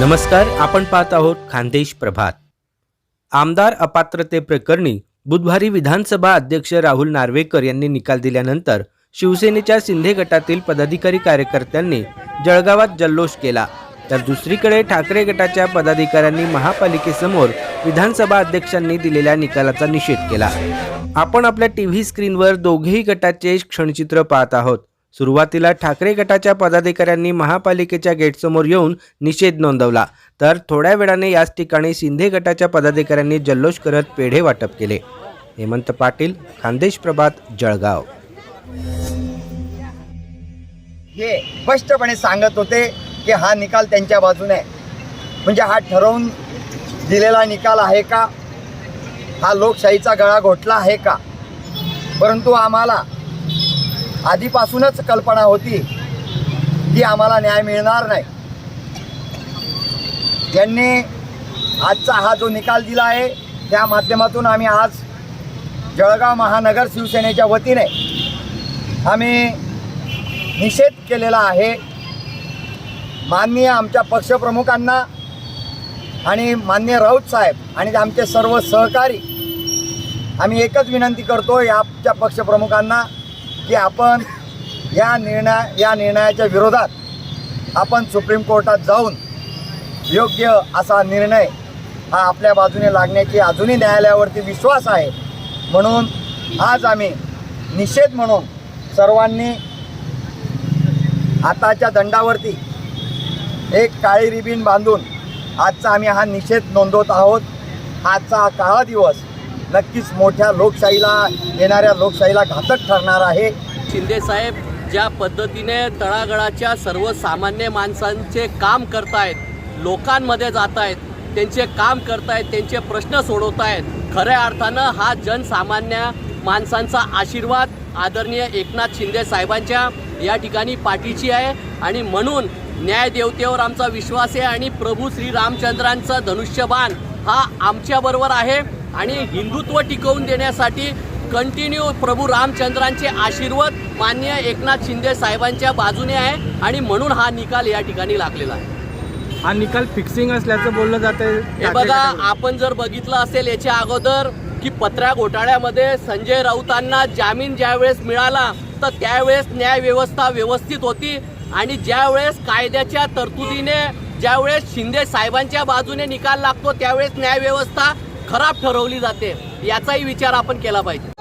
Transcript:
नमस्कार आपण पाहत आहोत खानदेश प्रभात. आमदार अपात्रते प्रकरणी बुधवारी विधानसभा अध्यक्ष राहुल नार्वेकर यांनी निकाल दिल्यानंतर शिवसेनेच्या शिंदे गटातील पदाधिकारी कार्यकर्त्यांनी जळगावात जल्लोष केला. तर दुसरीकडे ठाकरे गटाच्या पदाधिकाऱ्यांनी महापालिकेसमोर विधानसभा अध्यक्षांनी दिलेल्या निकालाचा निषेध केला. आपण आपल्या टी व्ही स्क्रीनवर दोघेही गटाचे क्षणचित्र पाहत आहोत. सुरुवातीला ठाकरे गटाच्या पदाधिकाऱ्यांनी महापालिकेच्या गेटसमोर येऊन निषेध नोंदवला. तर थोड्या वेळाने याच ठिकाणी शिंदे गटाच्या पदाधिकाऱ्यांनी जल्लोष करत पेढे वाटप केले. हेमंत पाटील खानदेश प्रभात जळगाव. हे स्पष्टपणे सांगत होते की हा निकाल त्यांच्या बाजूने आहे. म्हणजे हा ठरवून दिलेला निकाल आहे का? हा लोकशाहीचा गळा घोटला आहे का? परंतु आम्हाला आधीपासूनच कल्पना होती की आम्हाला न्याय मिळणार नाही. त्यांनी आजचा हा जो निकाल दिला आहे त्या माध्यमातून आम्ही आज जळगाव महानगर शिवसेनेच्या वतीने आम्ही निषेध केलेला आहे. माननीय आमच्या पक्षप्रमुखांना आणि मान्य राऊत साहेब आणि आमचे सर्व सहकारी आम्ही एकच विनंती करतो या आमच्या पक्षप्रमुखांना की आपण या निर्णय या निर्णयाच्या विरोधात आपण सुप्रीम कोर्टात जाऊन योग्य असा निर्णय हा आपल्या बाजूने लागण्याची अजूनही न्यायालयावरती विश्वास आहे. म्हणून आज आम्ही निषेध म्हणून सर्वांनी हाताच्या दंडावरती एक काळी रिबीन बांधून आजचा आम्ही हा निषेध नोंदवत आहोत. आजचा हा काळा दिवस नक्कीच मोठ्या लोकशाहीला येणाऱ्या लोकशाहीला घातक ठरणार आहे. शिंदे साहेब ज्या पद्धतीने तळागळाच्या सर्वसामान्य माणसांचे काम करतायत लोकांमध्ये जात आहेत त्यांचे काम करतायत त्यांचे प्रश्न सोडवतायत खऱ्या अर्थानं हा जनसामान्य माणसांचा आशीर्वाद आदरणीय एकनाथ शिंदे साहेबांच्या या ठिकाणी पाठीची आहे. आणि म्हणून न्यायदेवतेवर आमचा विश्वास आहे आणि प्रभू श्री रामचंद्रांचा धनुष्यबाण हा आमच्याबरोबर आहे. आणि हिंदुत्व टिकवून देण्यासाठी कंटिन्यू प्रभू रामचंद्रांचे आशीर्वाद मान्य एकनाथ शिंदे साहेबांच्या बाजूने आहे आणि म्हणून हा निकाल या ठिकाणी लागलेला आहे. हा निकाल फिक्सिंग असल्याचं बोललं जातं हे बघा आपण जर बघितलं असेल याच्या अगोदर की पत्र्या घोटाळ्यामध्ये संजय राऊतांना जामीन ज्यावेळेस मिळाला तर त्यावेळेस न्याय व्यवस्था व्यवस्थित होती. आणि ज्यावेळेस कायद्याच्या तरतुदीने ज्यावेळेस शिंदे साहेबांच्या बाजूने निकाल लागतो त्यावेळेस न्याय व्यवस्था खराब ठरवली जाते याचाही विचार आपण केला पाहिजे.